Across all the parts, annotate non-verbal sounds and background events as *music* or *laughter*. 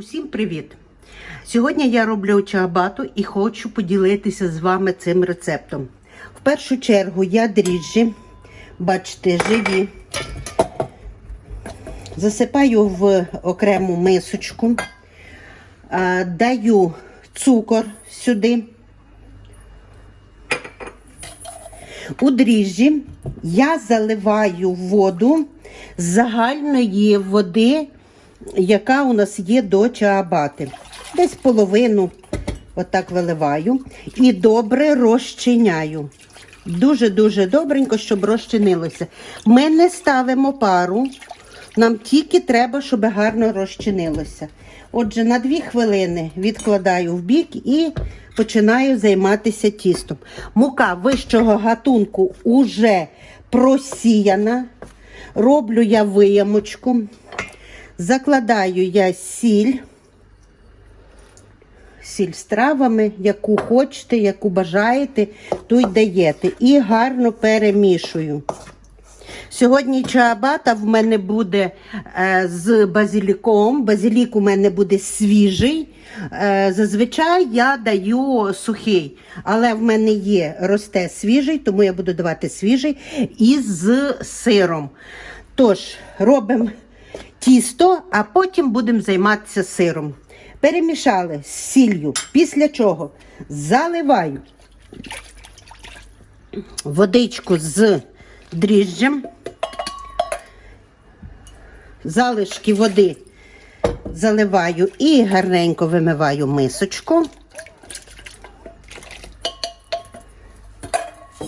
Усім привіт! Сьогодні я роблю чаабату і хочу поділитися з вами цим рецептом. В першу чергу я дріжджі, бачите, живі, засипаю в окрему мисочку, даю цукор сюди. У дріжджі я заливаю воду з загальної води, яка у нас є до чаабати. Десь половину отак виливаю і добре розчиняю. Дуже-дуже добренько, щоб розчинилося. Ми не ставимо пару, нам тільки треба, щоб гарно розчинилося. Отже, на дві хвилини відкладаю в бік і починаю займатися тістом. Мука вищого гатунку уже просіяна. Роблю я виямочку. Закладаю я сіль. Сіль з травами, яку хочете, яку бажаєте, ту й даєте. І гарно перемішую. Сьогодні чаабата в мене буде е, з базиліком. Базилік у мене буде свіжий. Е, зазвичай я даю сухий, але в мене є росте свіжий, тому я буду давати свіжий і з сиром. Тож, робимо тісто, а потім будемо займатися сиром. Перемішали з сіллю, після чого заливаю водичку з дріжджем, залишки води заливаю і гарненько вимиваю мисочку.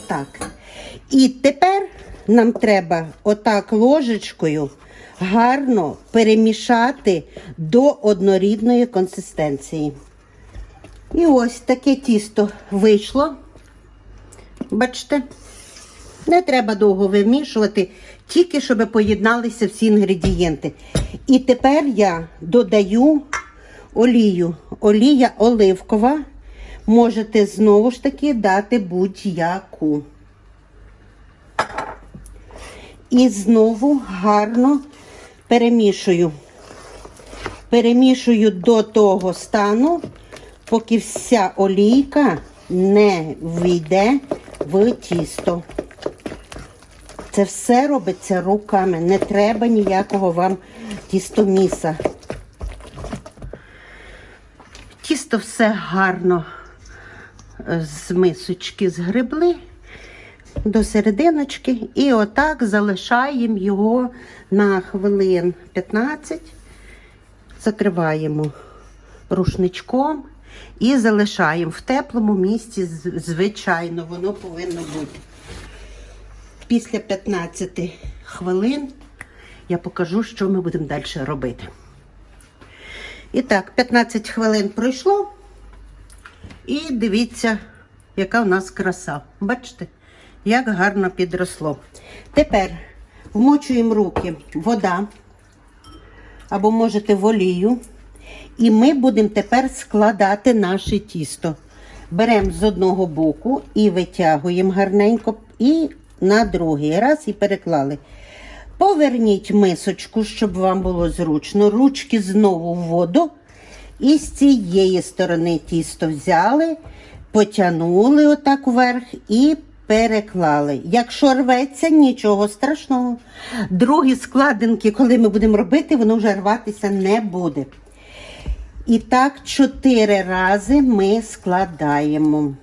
Так. І тепер нам треба отак ложечкою гарно перемішати до однорідної консистенції. І ось таке тісто вийшло. Бачите? Не треба довго вимішувати, тільки щоб поєдналися всі інгредієнти. І тепер я додаю олію. Олія оливкова. Можете знову ж таки дати будь-яку. І знову гарно перемішую. Перемішую до того стану, поки вся олійка не війде в тісто. Це все робиться руками. Не треба ніякого вам тістоміса. Тісто все гарно з мисочки згребли до серединочки і отак залишаємо його на хвилин 15, закриваємо рушничком і залишаємо в теплому місці, звичайно, воно повинно бути. Після 15 хвилин я покажу, що ми будемо далі робити. І так, 15 хвилин пройшло. І дивіться, яка в нас краса. Бачите, як гарно підросло. Тепер вмочуємо руки вода або можете в олію. І ми будемо тепер складати наше тісто. Беремо з одного боку і витягуємо гарненько, і на другий раз і переклали. Поверніть мисочку, щоб вам було зручно. Ручки знову в воду. І з цієї сторони тісто взяли, потягнули отак вверх і переклали. Якщо рветься, нічого страшного. Другі складинки, коли ми будемо робити, воно вже рватися не буде. І так чотири рази ми складаємо.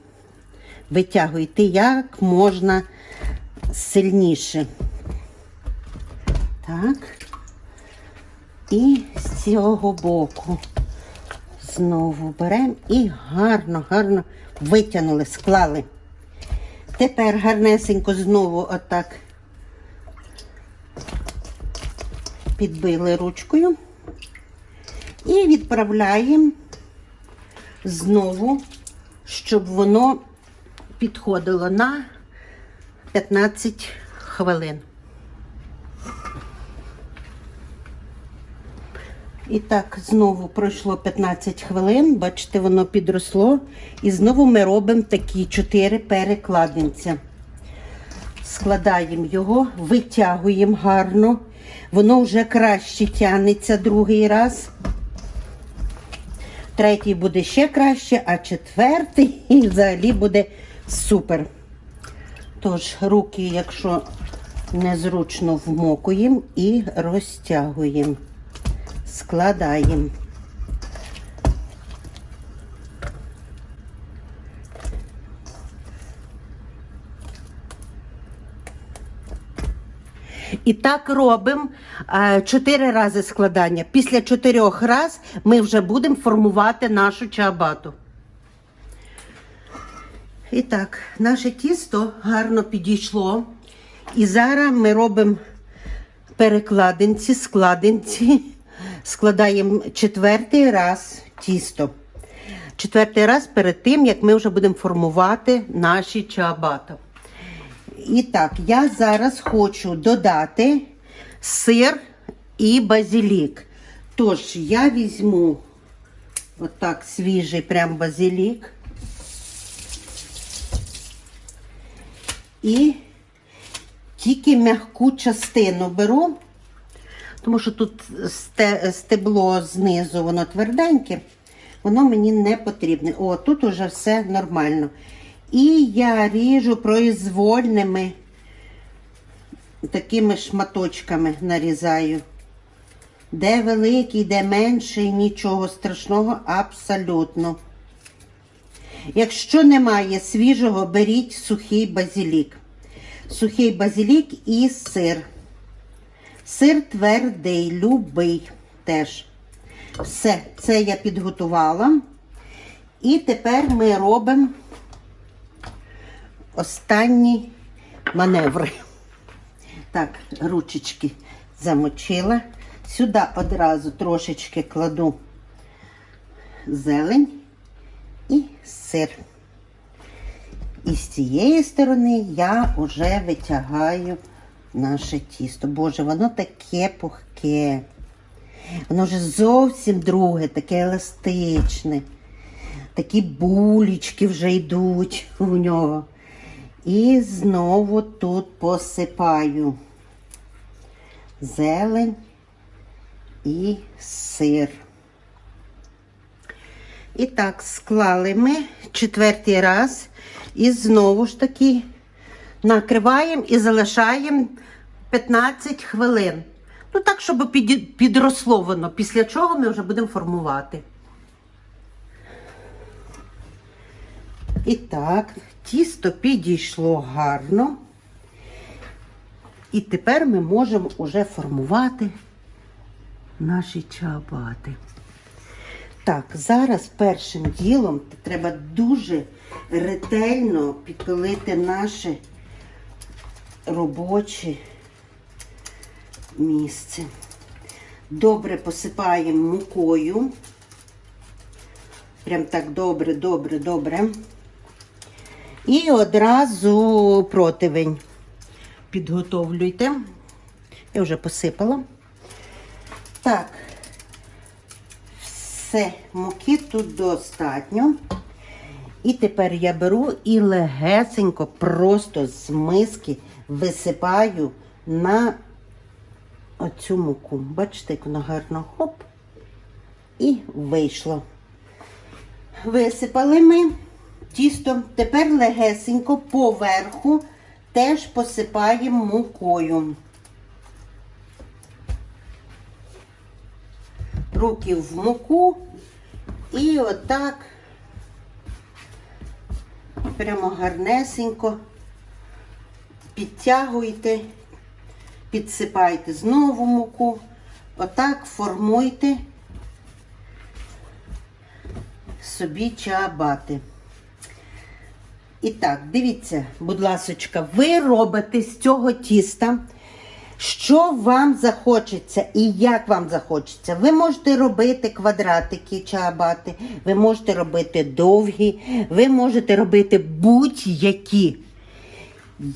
Витягуйте як можна сильніше. Так. І з цього боку знову беремо і гарно, гарно витягнули, склали. Тепер гарнесенько знову отак підбили ручкою. І відправляємо знову, щоб воно підходило на 15 хвилин. І так, знову пройшло 15 хвилин, бачите, воно підросло. І знову ми робимо такі 4 перекладинця. Складаємо його, витягуємо гарно. Воно вже краще тягнеться другий раз. третій буде ще краще, а четвертий *laughs* взагалі буде супер. Тож, руки, якщо незручно вмокуємо і розтягуємо, складаємо. І так робимо е, чотири рази складання. Після чотирьох раз ми вже будемо формувати нашу чабату. І так, наше тісто гарно підійшло. І зараз ми робимо перекладинці, складинці. Складаємо четвертий раз тісто. Четвертий раз перед тим, як ми вже будемо формувати наші чабата. І так, я зараз хочу додати сир і базилік. Тож я візьму отак свіжий прям базилік. І тільки м'яку частину беру, тому що тут стебло знизу, воно тверденьке, воно мені не потрібне. О, тут уже все нормально. І я ріжу произвольними такими шматочками нарізаю. Де великий, де менший, нічого страшного, абсолютно. Якщо немає свіжого, беріть сухий базилік. Сухий базилік і сир. Сир твердий, любий теж. Все, це я підготувала. І тепер ми робимо останні маневри. Так, ручечки замочила. Сюди одразу трошечки кладу зелень і сир. І з цієї сторони я вже витягаю наше тісто. Боже, воно таке пухке. Воно вже зовсім друге, таке еластичне. Такі булічки вже йдуть у нього. І знову тут посипаю зелень і сир. І так, склали ми четвертий раз. І знову ж таки накриваємо і залишаємо 15 хвилин. Ну так, щоб підросло воно, після чого ми вже будемо формувати. І так, тісто підійшло гарно. І тепер ми можемо вже формувати наші чабати. Так, зараз першим ділом треба дуже ретельно підпилити наше робоче місце. Добре посипаємо мукою. Прям так добре, добре, добре. І одразу противень підготовлюйте. Я вже посипала. Так, все, муки тут достатньо. І тепер я беру і легесенько, просто з миски висипаю на оцю муку. Бачите, як вона гарно хоп. І вийшло. Висипали ми тісто. Тепер легесенько поверху теж посипаємо мукою. Руки в муку і отак прямо гарнесенько підтягуйте, підсипайте знову муку. Отак формуйте собі чабати. І так, дивіться, будь ласочка, ви робите з цього тіста, що вам захочеться і як вам захочеться. Ви можете робити квадратики чабати, ви можете робити довгі, ви можете робити будь-які.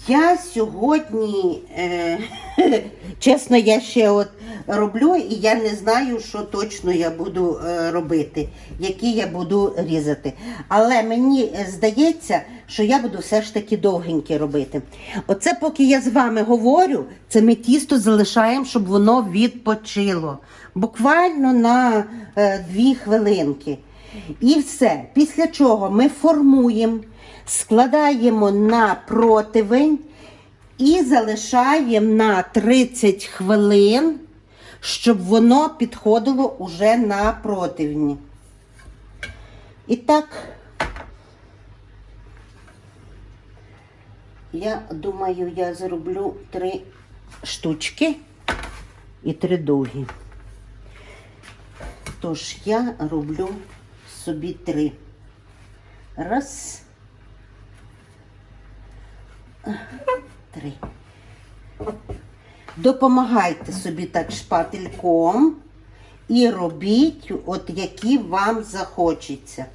Я сьогодні, е, *laughs* чесно, я ще от роблю, і я не знаю, що точно я буду е, робити, які я буду різати. Але мені е, здається, що я буду все ж таки довгенькі робити. Оце, поки я з вами говорю, це ми тісто залишаємо, щоб воно відпочило. Буквально на е, дві хвилинки. І все. Після чого ми формуємо, складаємо на противень і залишаємо на 30 хвилин, щоб воно підходило уже на противні. І так, я думаю, я зроблю три штучки і три довгі. Тож я роблю собі три. Раз. Три. Допомагайте собі так шпательком і робіть, от які вам захочеться.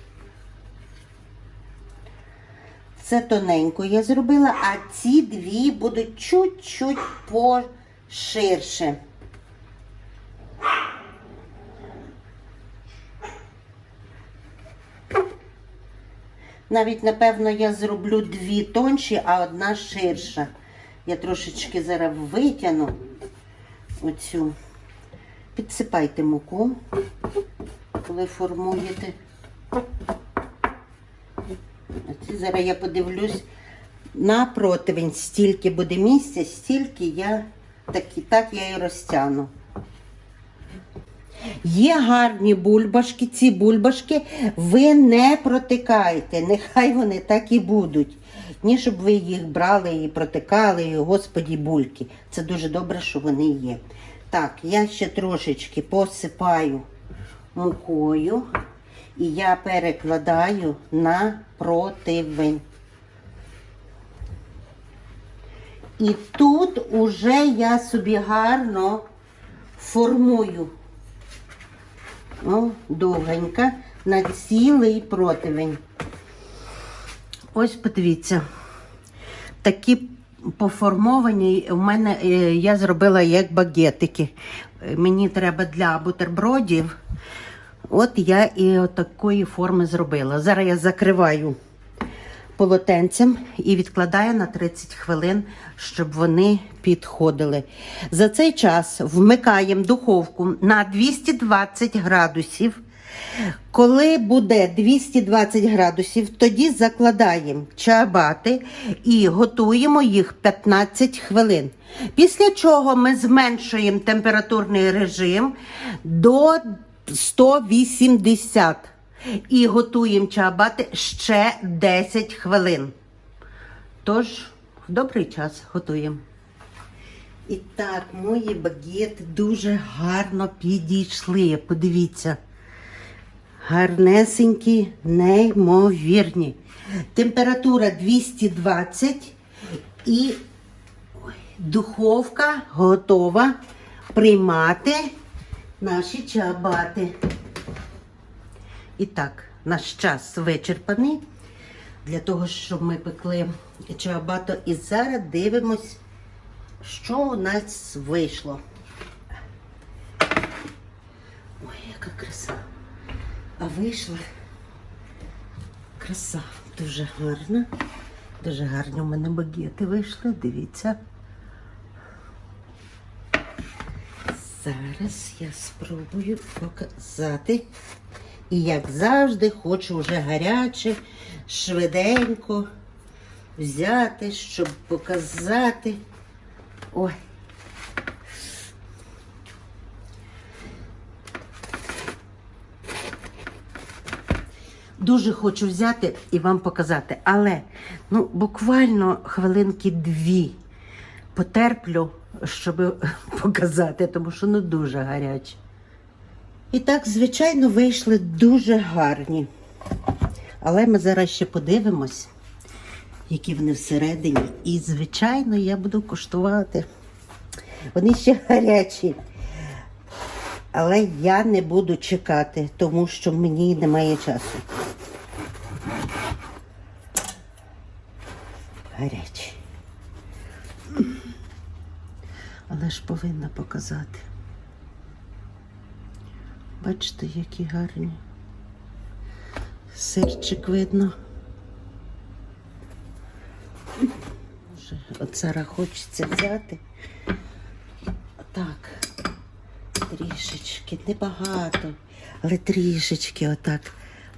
Це тоненько я зробила, а ці дві будуть чуть-чуть поширше. Навіть, напевно, я зроблю дві тонші, а одна ширша. Я трошечки зараз витягну оцю. Підсипайте муку, коли формуєте. Оці зараз я подивлюсь на противень, стільки буде місця, стільки я так, так я і розтягну. Є гарні бульбашки, ці бульбашки ви не протикаєте, нехай вони так і будуть. Ні, щоб ви їх брали і протикали, і, господі, бульки. Це дуже добре, що вони є. Так, я ще трошечки посипаю мукою і я перекладаю на противень. І тут уже я собі гарно формую. О, довгенька на цілий противень. Ось подивіться. Такі поформовані у мене е, я зробила як багетики. Мені треба для бутербродів. От я і такої форми зробила. Зараз я закриваю полотенцем і відкладаю на 30 хвилин, щоб вони підходили. За цей час вмикаємо духовку на 220 градусів. Коли буде 220 градусів, тоді закладаємо чабати і готуємо їх 15 хвилин. Після чого ми зменшуємо температурний режим до 180 і готуємо чабати ще 10 хвилин. Тож, в добрий час готуємо. І так, мої багети дуже гарно підійшли. Подивіться. Гарнесенькі, неймовірні. Температура 220 і духовка готова приймати наші чабати. І так, наш час вичерпаний для того, щоб ми пекли чабато. І зараз дивимось, що у нас вийшло. Ой, яка краса. А вийшла краса. Дуже гарна. Дуже гарні у мене багети вийшли. Дивіться. Зараз я спробую показати. І як завжди, хочу вже гаряче, швиденько взяти, щоб показати. Ой. Дуже хочу взяти і вам показати, але ну, буквально хвилинки дві потерплю, щоб *laughs* показати, тому що ну дуже гаряче. І так, звичайно, вийшли дуже гарні. Але ми зараз ще подивимось, які вони всередині. І, звичайно, я буду коштувати. Вони ще гарячі. Але я не буду чекати, тому що мені немає часу. Гарячі. Але ж повинна показати. Бачите, які гарні. Сирчик видно. От зараз хочеться взяти. Так, трішечки, небагато, але трішечки отак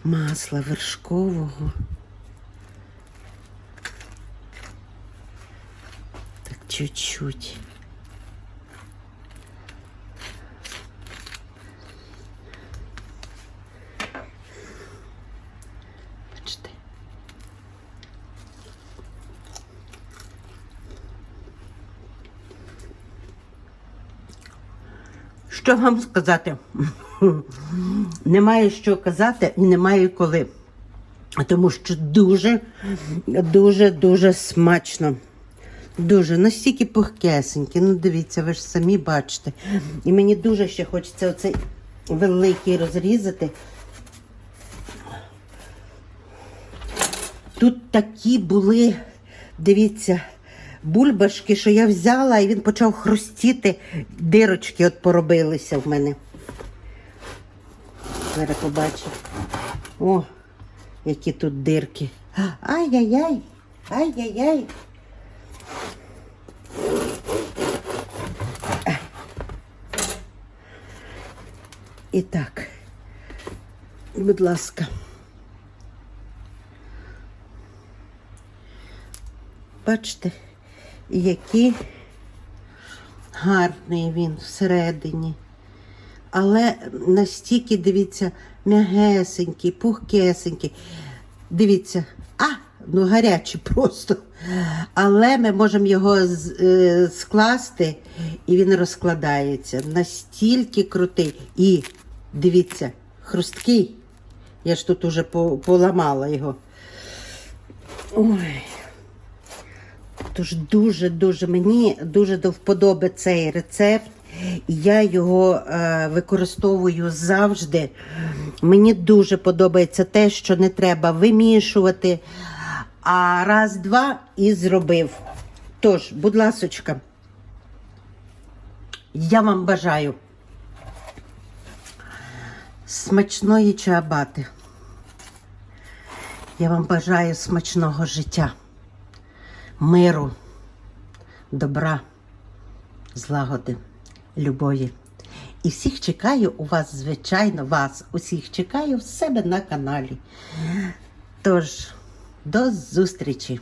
масла вершкового. Так чуть-чуть. Що вам сказати? Немає що казати і немає коли. Тому що дуже, дуже, дуже смачно. Дуже настільки пухкесенькі. Ну, дивіться, ви ж самі бачите. І мені дуже ще хочеться оцей великий розрізати. Тут такі були, дивіться, бульбашки, що я взяла, і він почав хрустіти. Дирочки от поробилися в мене. Зараз побачимо. О, які тут дирки. Ай-яй-яй, ай-яй-яй. І так, будь ласка. Бачите, який гарний він всередині. Але настільки, дивіться, м'ягесенький, пухкесенький. Дивіться, а, ну гарячий просто. Але ми можемо його е, скласти, і він розкладається. Настільки крутий. І дивіться, хрусткий. Я ж тут уже поламала його. Ой. Тож дуже-дуже мені дуже до вподоби цей рецепт. Я його е, використовую завжди. Мені дуже подобається те, що не треба вимішувати. А раз-два і зробив. Тож, будь ласочка, я вам бажаю смачної чаабати. Я вам бажаю смачного життя миру, добра, злагоди, любові. І всіх чекаю у вас, звичайно, вас, усіх чекаю в себе на каналі. Тож, до зустрічі!